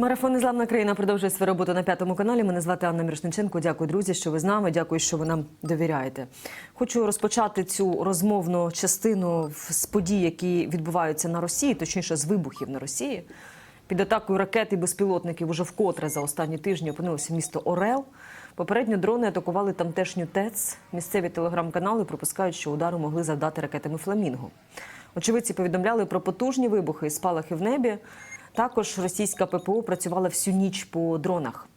Марафон Незламна країна продовжує свою роботу на п'ятому каналі. Мене звати Анна Мірошниченко. Дякую, друзі, що ви з нами. Дякую, що ви нам довіряєте. Хочу розпочати цю розмовну частину з подій, які відбуваються на Росії, точніше з вибухів на Росії. Під атакою ракет і безпілотників уже вкотре за останні тижні опинилося місто Орел. Попередньо дрони атакували тамтешню ТЕЦ. Місцеві телеграм-канали припускають, що удару могли завдати ракетами Фламінго. Очевидці повідомляли про потужні вибухи і спалахи в небі. Також російська ППО працювала всю ніч по дронах.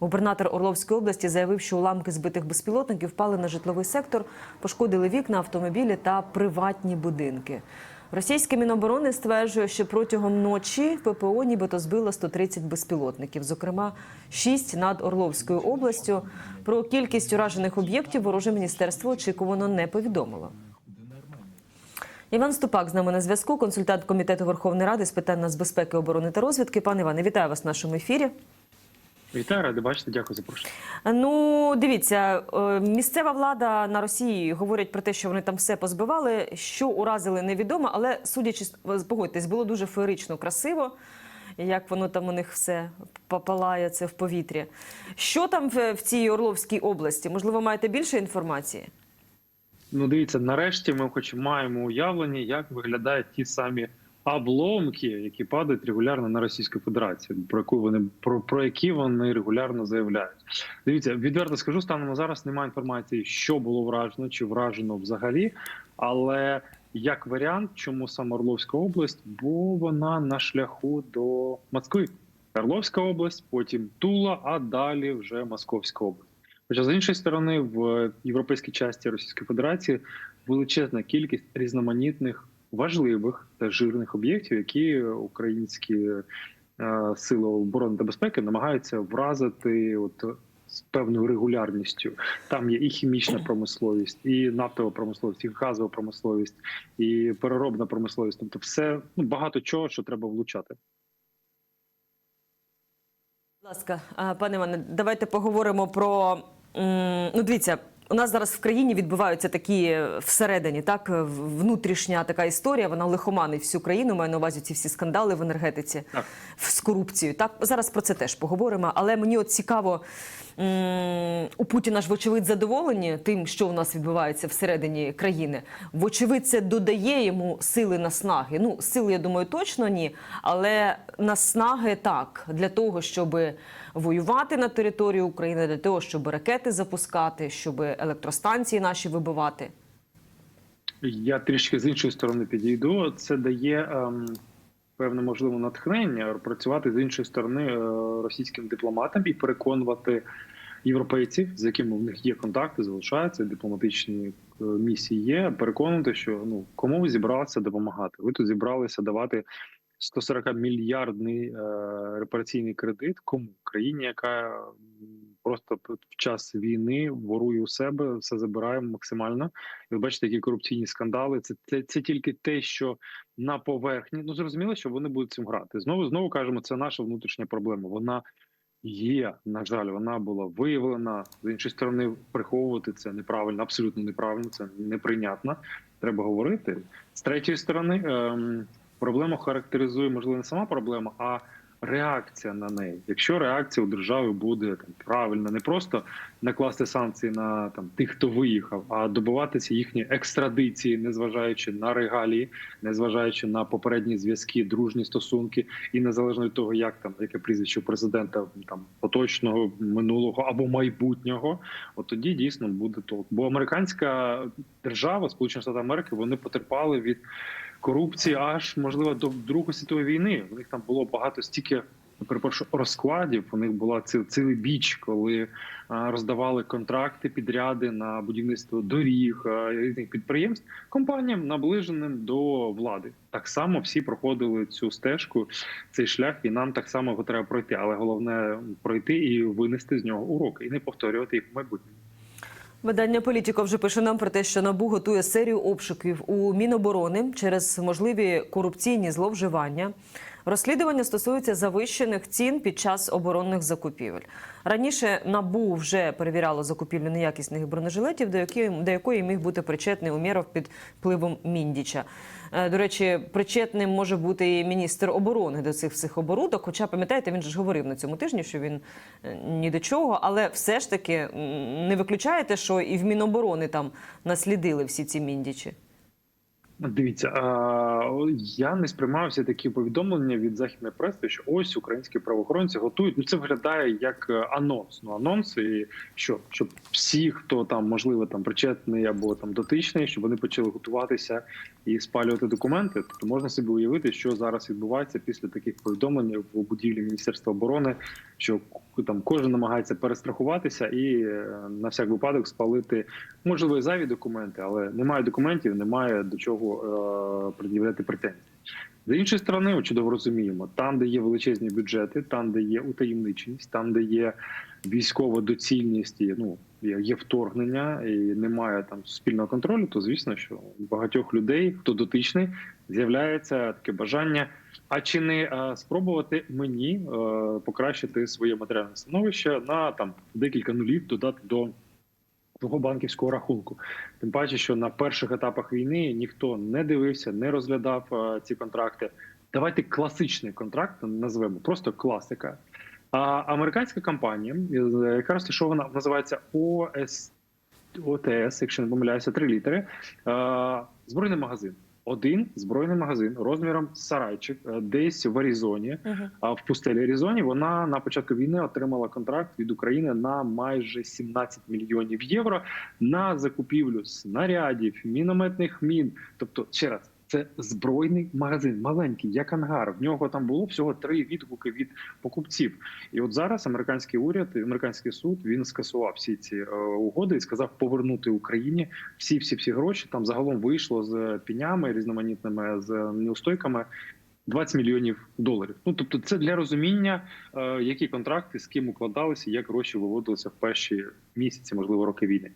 Губернатор Орловської області заявив, що уламки збитих безпілотників впали на житловий сектор, пошкодили вікна, автомобілі та приватні будинки. Російське міноборони стверджує, що протягом ночі ППО нібито збило 130 безпілотників, зокрема 6 над Орловською областю. Про кількість уражених об'єктів вороже міністерство очікувано не повідомило. Іван Ступак з нами на зв'язку, консультант комітету Верховної Ради з питань нацбезпеки, оборони та розвідки. Пане Іване, вітаю вас в нашому ефірі. Вітаю, ради бачити, дякую за запрошення. Ну, дивіться, е, місцева влада на Росії говорять про те, що вони там все позбивали. Що уразили, невідомо, але судячи з- погодьтесь, було дуже феєрично красиво. Як воно там у них все попалає це в повітрі. Що там в цій Орловській області? Можливо, маєте більше інформації? Ну, дивіться, нарешті ми хоч маємо уявлення, як виглядають ті самі обломки, які падають регулярно на Російську Федерацію, про яку вони про, про які вони регулярно заявляють. Дивіться, відверто скажу, станом на зараз немає інформації, що було вражено чи вражено взагалі. Але як варіант, чому саме Орловська область, бо вона на шляху до Москви. Орловська область, потім Тула, а далі вже Московська область. Хоча з іншої сторони, в європейській часті Російської Федерації величезна кількість різноманітних важливих та жирних об'єктів, які українські е, сили оборони та безпеки намагаються вразити от з певною регулярністю. Там є і хімічна промисловість, і нафтова промисловість, і газова промисловість, і переробна промисловість. Тобто, все ну багато чого, що треба влучати. Будь ласка, пане Іване, давайте поговоримо про ну, дивіться. У нас зараз в країні відбуваються такі е, всередині, так внутрішня така історія. Вона лихоманить всю країну. Маю на увазі ці всі скандали в енергетиці Так. З корупцією. Так зараз про це теж поговоримо. Але мені от цікаво, у Путіна ж вочевидь задоволені тим, що у нас відбувається всередині країни. Вочевидь, це додає йому сили наснаги. Ну, сили, я думаю, точно ні, але наснаги так для того, щоб воювати на території України, для того, щоб ракети запускати, щоб електростанції наші вибивати. Я трішки з іншої сторони підійду. Це дає ем, певне можливе натхнення працювати з іншої сторони е, російським дипломатам і переконувати європейців, з якими в них є контакти, залишаються дипломатичні е, місії. Є переконувати, що ну кому ви зібралися допомагати. Ви тут зібралися давати 140 мільярдний е, репараційний кредит. Кому країні, яка просто в час війни ворує у себе, все забирає максимально. І ви бачите, які корупційні скандали. Це, це, це тільки те, що на поверхні. Ну зрозуміло, що вони будуть цим грати. Знову знову кажемо, це наша внутрішня проблема. Вона є. На жаль, вона була виявлена. З іншої сторони, приховувати це неправильно, абсолютно неправильно. Це неприйнятно. Треба говорити. З третьої сторони, ем, проблему характеризує можливо не сама проблема, а реакція на неї. Якщо реакція у держави буде там правильна, не просто накласти санкції на там тих, хто виїхав, а добиватися їхньої екстрадиції, незважаючи на регалії, незважаючи на попередні зв'язки, дружні стосунки, і незалежно від того, як там яке прізвище президента там поточного минулого або майбутнього, от тоді дійсно буде толк. Бо американська держава, Сполучені Штати Америки, вони потерпали від корупції аж можливо до Другої світової війни. У них там було багато стільки. Перепрошую, розкладів у них була ці- цілий біч, коли а, роздавали контракти, підряди на будівництво доріг а, різних підприємств компаніям, наближеним до влади. Так само всі проходили цю стежку, цей шлях, і нам так само його треба пройти. Але головне пройти і винести з нього уроки, і не повторювати їх в майбутньому. Видання Політіко вже пише нам про те, що НАБУ готує серію обшуків у Міноборони через можливі корупційні зловживання. Розслідування стосується завищених цін під час оборонних закупівель. Раніше набу вже перевіряло закупівлю неякісних бронежилетів, до якої, до якої міг бути причетний Умєров під впливом Міндіча. Е, До речі, причетним може бути і міністр оборони до цих всіх оборудок. Хоча пам'ятаєте, він ж говорив на цьому тижні, що він е, ні до чого, але все ж таки не виключаєте, що і в Міноборони там наслідили всі ці міндічі. Дивіться, а, я не сприймав всі такі повідомлення від західної преси, що ось українські правоохоронці готують. Ну це виглядає як е, анонс. Ну анонс, і що щоб всі, хто там можливо там причетний або там дотичний, щоб вони почали готуватися і спалювати документи. Тобто можна собі уявити, що зараз відбувається після таких повідомлень в будівлі Міністерства оборони, що там кожен намагається перестрахуватися і е, на всяк випадок спалити можливо і зайві документи, але немає документів, немає до чого е, пред'являти претензії. З іншої сторони, ми чудово розуміємо, там, де є величезні бюджети, там, де є утаємниченість, там, де є військова доцільність, ну є вторгнення і немає там суспільного контролю, то звісно, що у багатьох людей, хто дотичний, з'являється таке бажання. А чи не е, спробувати мені е, покращити своє матеріальне становище на там декілька нулів додати до твого банківського рахунку? Тим паче, що на перших етапах війни ніхто не дивився, не розглядав е, ці контракти. Давайте класичний контракт назвемо, просто класика. А американська компанія, е, яка розташована, називається ОС ОТС, якщо не помиляюся, три літери. Е, збройний магазин. Один збройний магазин розміром сарайчик е, десь в Аризоні, а в пустелі Аризоні вона на початку війни отримала контракт від України на майже 17 мільйонів євро на закупівлю снарядів, мінометних мін. Тобто, ще раз, це збройний магазин, маленький, як ангар. В нього там було всього три відгуки від покупців. І от зараз американський уряд, і американський суд він скасував всі ці е, угоди і сказав повернути Україні всі всі всі гроші. Там загалом вийшло з пінями різноманітними з неустойками. 20 мільйонів доларів. Ну тобто, це для розуміння, е, які контракти з ким укладалися, як гроші виводилися в перші місяці, можливо, роки війни.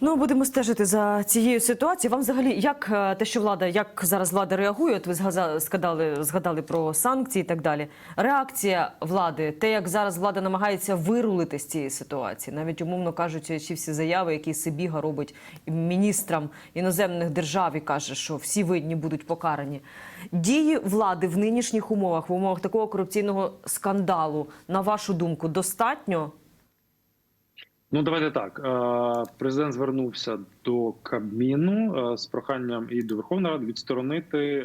Ну, будемо стежити за цією ситуацією. Вам взагалі, як е, те, що влада, як зараз влада реагує? От ви згадали, згадали, про санкції і так далі. Реакція влади, те, як зараз влада намагається вирулити з цієї ситуації, навіть умовно кажучи, ці всі заяви, які Сибіга робить міністрам іноземних держав і каже, що всі винні будуть покарані. Дії влади в нинішніх умовах, в умовах такого корупційного скандалу, на вашу думку, достатньо? Ну, давайте так. Е, Президент звернувся до Кабміну е, з проханням і до Верховної Ради відсторонити е,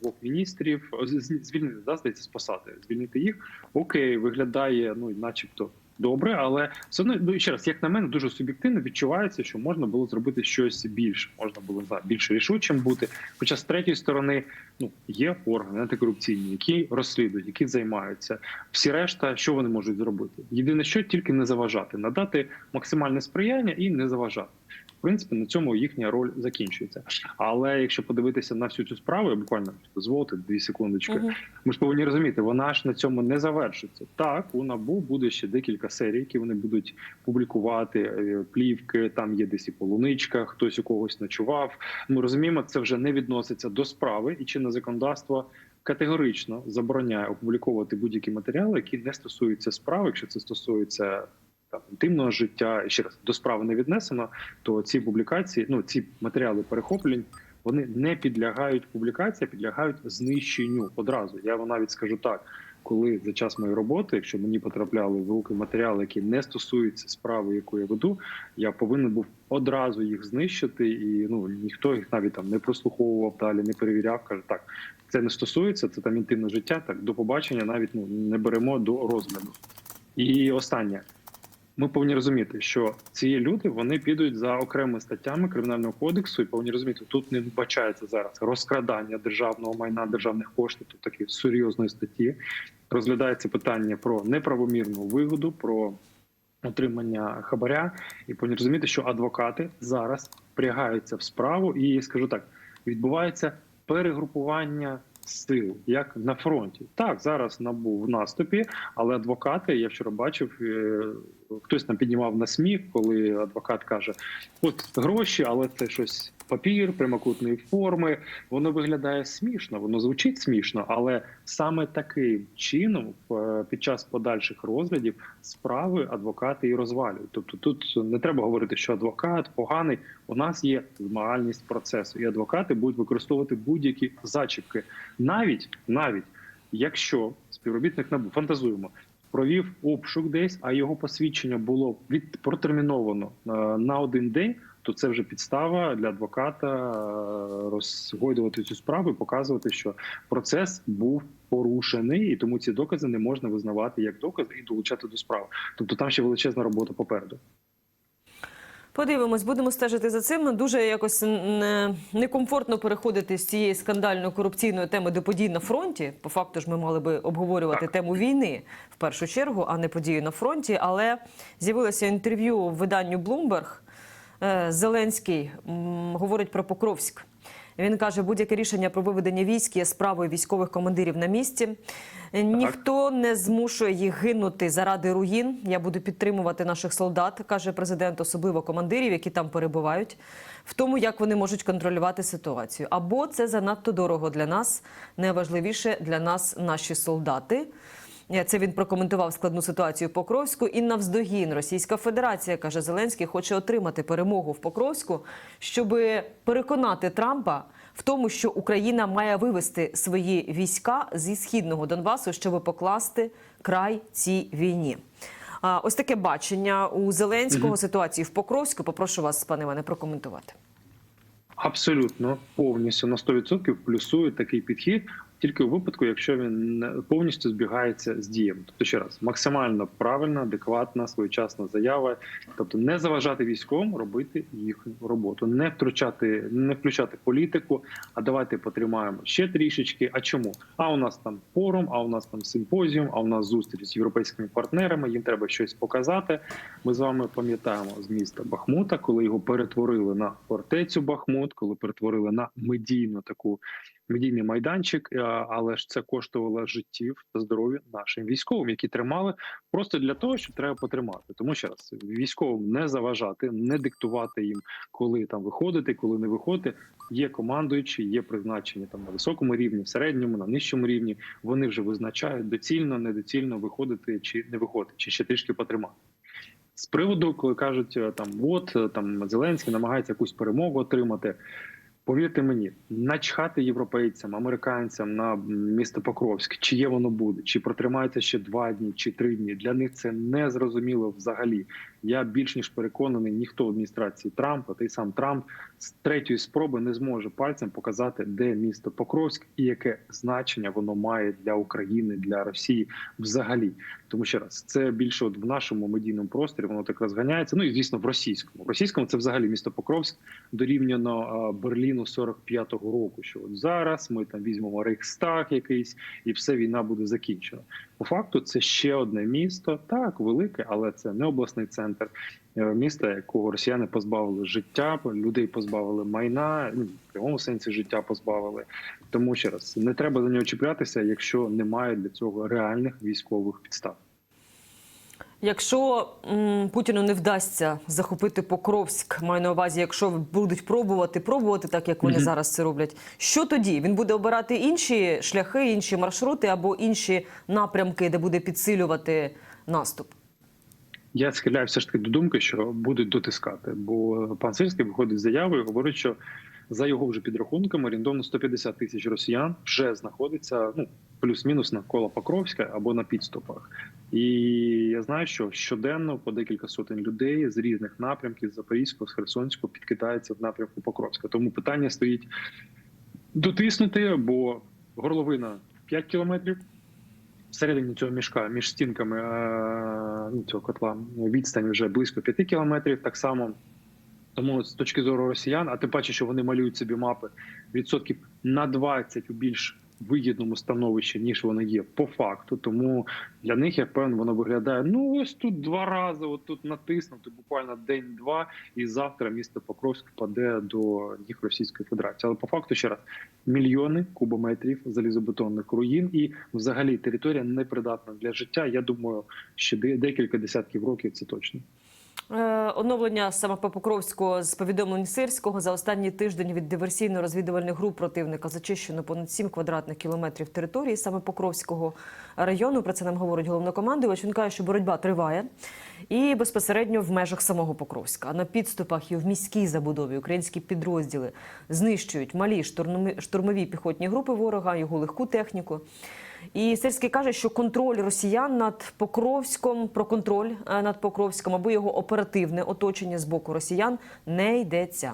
двох міністрів, звільнити, да, здається, з посади, звільнити їх. Окей, виглядає, ну, начебто. Добре, але все одно ну, ще раз, як на мене, дуже суб'єктивно відчувається, що можна було зробити щось більше, можна було за більш рішучим бути. Хоча з третьої сторони, ну є органи антикорупційні, які розслідують, які займаються. Всі решта, що вони можуть зробити? Єдине, що тільки не заважати, надати максимальне сприяння і не заважати. В принципі, на цьому їхня роль закінчується. Але якщо подивитися на всю цю справу, я буквально дозволити дві секундочки. Мгм. Ми ж повинні розуміти, вона ж на цьому не завершиться. Так, у набу буде ще декілька серій, які вони будуть публікувати. е, Плівки там є десь і полуничка, хтось у когось ночував. Ми розуміємо, це вже не відноситься до справи, і чинне законодавство категорично забороняє опубліковувати будь-які матеріали, які не стосуються справи. Якщо це стосується там інтимного життя, ще раз до справи не віднесено, то ці публікації, ну ці матеріали перехоплень. Вони не підлягають публікації, підлягають знищенню одразу. Я вам навіть скажу так: коли за час моєї роботи, якщо мені потрапляли в руки матеріали, які не стосуються справи, яку я веду, я повинен був одразу їх знищити, і ну ніхто їх навіть там не прослуховував далі, не перевіряв. каже, так це не стосується, це там інтимне життя. Так до побачення навіть ну не беремо до розгляду. І останнє. Ми повинні розуміти, що ці люди вони підуть за окремими статтями кримінального кодексу, і повинні розуміти, тут не вбачається зараз розкрадання державного майна, державних коштів, тут такі серйозної статті. Розглядається питання про неправомірну вигоду, про отримання хабаря, і повинні розуміти, що адвокати зараз впрягаються в справу, і скажу так, відбувається перегрупування сил, як на фронті. Так, зараз набув в наступі, але адвокати, я вчора бачив, е, хтось там піднімав на сміх, коли адвокат каже: от гроші, але це щось папір прямокутної форми. Воно виглядає смішно, воно звучить смішно, але саме таким чином е, під час подальших розглядів справи адвокати і розвалюють. Тобто тут не треба говорити, що адвокат поганий. У нас є змагальність процесу, і адвокати будуть використовувати будь-які зачіпки, навіть навіть якщо співробітник НАБУ фантазуємо. Провів обшук десь, а його посвідчення було від протерміновано е, на один день. То це вже підстава для адвоката е, розгойдувати цю справу і показувати, що процес був порушений, і тому ці докази не можна визнавати як докази і долучати до справи. Тобто там ще величезна робота попереду. Подивимось, будемо стежити за цим. Дуже якось не- некомфортно переходити з цієї скандально корупційної теми до подій на фронті. По факту ж ми мали би обговорювати Так. тему війни в першу чергу, а не події на фронті. Але з'явилося інтерв'ю в виданню Bloomberg. Е, Зеленський говорить про Покровськ. Він каже, будь-яке рішення про виведення військ є справою військових командирів на місці. Ніхто не змушує їх гинути заради руїн. Я буду підтримувати наших солдат, каже президент, особливо командирів, які там перебувають, в тому, як вони можуть контролювати ситуацію. Або це занадто дорого для нас. Найважливіше для нас наші солдати. Е, Це він прокоментував складну ситуацію в Покровську. І навздогін Російська Федерація каже, Зеленський хоче отримати перемогу в Покровську, щоб переконати Трампа в тому, що Україна має вивести свої війська зі східного Донбасу, щоб покласти край цій війні. Ось таке бачення у Зеленського ситуації в Покровську. Попрошу вас, пане Іване, прокоментувати. Абсолютно повністю на 100% плюсує такий підхід. Тільки у випадку, якщо він повністю збігається з діями. Тобто, ще раз, максимально правильна, адекватна, своєчасна заява. Тобто, не заважати військовим робити їхню роботу, не втручати, не включати політику. А давайте потримаємо ще трішечки. А чому? А у нас там форум, а у нас там симпозіум, а у нас зустріч з європейськими партнерами. Їм треба щось показати. Ми з вами пам'ятаємо з міста Бахмута, коли його перетворили на фортецю Бахмут, коли перетворили на медійну таку медійний майданчик, е, але ж це коштувало життів та здоров'я нашим військовим, які тримали просто для того, щоб треба потримати. Тому ще раз військовим не заважати, не диктувати їм, коли там виходити, коли не виходити. Є командуючі, є призначення там на високому рівні, в середньому, на нижчому рівні. Вони вже визначають доцільно, недоцільно виходити чи не виходити, чи ще трішки потримати. З приводу, коли кажуть е, там, от е, там Зеленський намагається якусь перемогу отримати. Повірте мені, начхати європейцям, американцям на місто Покровськ, чи є воно буде, чи протримається ще два дні, чи три дні. Для них це не зрозуміло взагалі. Я більш ніж переконаний, ніхто в адміністрації Трампа, та й сам Трамп з третьої спроби не зможе пальцем показати, де місто Покровськ і яке значення воно має для України, для Росії взагалі. Тому ще раз, це більше от в нашому медійному просторі воно так розганяється. Ну і звісно, в російському. В російському це взагалі місто Покровськ дорівняно Берліну 45-го року. Що от зараз ми там візьмемо Рейхстаг якийсь, і все війна буде закінчена. По факту, це ще одне місто, так велике, але це не обласний центр. Е, Міста, якого росіяни позбавили життя, людей позбавили майна, ну в прямому сенсі життя позбавили. Тому ще раз не треба за нього чіплятися, якщо немає для цього реальних військових підстав. Якщо м, Путіну не вдасться захопити Покровськ, маю на увазі, якщо будуть пробувати пробувати так, як вони Мгм. зараз це роблять, що тоді? Він буде обирати інші шляхи, інші маршрути або інші напрямки, де буде підсилювати наступ. Я схиляю все ж таки до думки, що будуть дотискати. Бо пан Сирський виходить з заявою, говорить, що за його вже підрахунками орієнтовно 150 тисяч росіян вже знаходиться ну плюс-мінус навколо Покровська або на підступах. І я знаю, що щоденно по декілька сотень людей з різних напрямків з Запорізького, з Херсонського підкидається в напрямку Покровська. Тому питання стоїть дотиснути, бо горловина 5 кілометрів. Всередині цього мішка між стінками е, ну, цього котла відстань вже близько 5 кілометрів. Так само тому з точки зору росіян, а тим паче, що вони малюють собі мапи відсотків на 20 у більш вигідному становищі, ніж вони є по факту. Тому для них я певно воно виглядає. Ну ось тут два рази, от тут натиснути буквально день-два, і завтра місто Покровськ впаде до ніг Російської Федерації. Але по факту ще раз мільйони кубометрів залізобетонних руїн, і взагалі територія непридатна для життя. Я думаю, ще де- декілька десятків років це точно. Е, Оновлення саме по Покровську з повідомлень Сирського за останній тиждень від диверсійно-розвідувальних груп противника зачищено понад 7 квадратних кілометрів території саме Покровського району. Про це нам говорить головнокомандувач. Він каже, що боротьба триває і безпосередньо в межах самого Покровська. На підступах і в міській забудові українські підрозділи знищують малі штурмові піхотні групи ворога, його легку техніку. І Сирський каже, що контроль росіян над Покровськом, про контроль е, над Покровськом або його оперативне оточення з боку росіян не йдеться.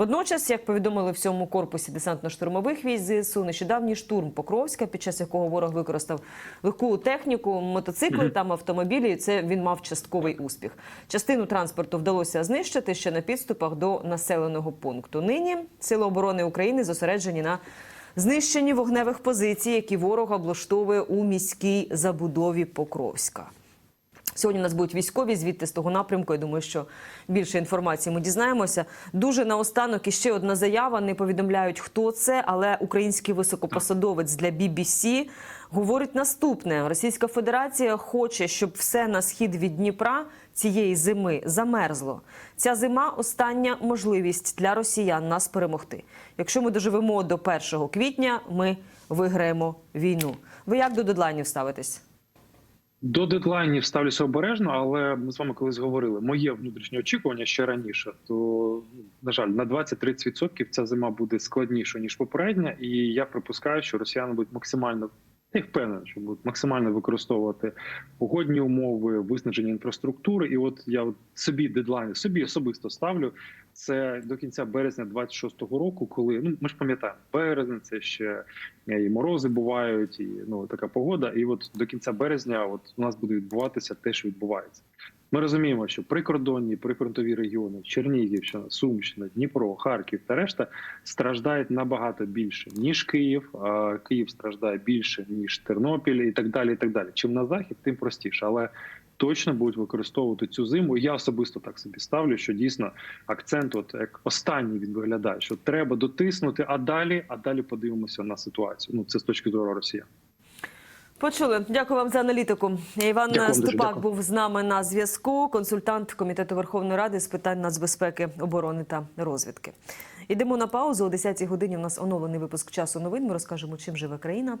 Водночас, як повідомили в цьому корпусі десантно-штурмових військ ЗСУ, нещодавній штурм Покровська, під час якого ворог використав легку техніку, мотоцикли там автомобілі. і Це він мав частковий успіх. Частину транспорту вдалося знищити ще на підступах до населеного пункту. Нині сили оборони України зосереджені на знищенні вогневих позицій, які ворог облаштовує у міській забудові Покровська. Сьогодні у нас будуть військові звідти з того напрямку. Я думаю, що більше інформації ми дізнаємося. Дуже наостанок іще одна заява. Не повідомляють, хто це, але український високопосадовець для BBC говорить наступне: Російська Федерація хоче, щоб все на схід від Дніпра цієї зими замерзло. Ця зима остання можливість для росіян нас перемогти. Якщо ми доживемо до 1 квітня, ми виграємо війну. Ви як до дедлайнів ставитесь? До дедлайнів ставлюся обережно, але ми з вами колись говорили. Моє внутрішнє очікування ще раніше. То ну, на жаль, на 20-30% ця зима буде складніша ніж попередня, і я припускаю, що росіяни будуть максимально я впевнений, що будуть максимально використовувати погодні умови, виснаження інфраструктури. І от я от собі дедлайни собі особисто ставлю. Це до кінця березня 26-го року, коли ну ми ж пам'ятаємо, березень це ще і морози бувають, і ну така погода. І от до кінця березня, от у нас буде відбуватися те, що відбувається. Ми розуміємо, що прикордонні, прифронтові регіони Чернігівщина, Сумщина, Дніпро, Харків та решта страждають набагато більше ніж Київ. Київ страждає більше ніж Тернопіль, і так далі. І так далі. Чим на захід, тим простіше, але точно будуть використовувати цю зиму. Я особисто так собі ставлю, що дійсно акцент, от як останній він виглядає, що треба дотиснути, а далі, а далі подивимося на ситуацію. Ну це з точки зору Росіян. Почули. Дякую вам за аналітику. Іван Дякую, Ступак дякую. був з нами на зв'язку. Консультант комітету Верховної Ради з питань нацбезпеки, оборони та розвідки. Йдемо на паузу. О 10-й годині. У нас оновлений випуск часу новин. Ми розкажемо, чим живе країна.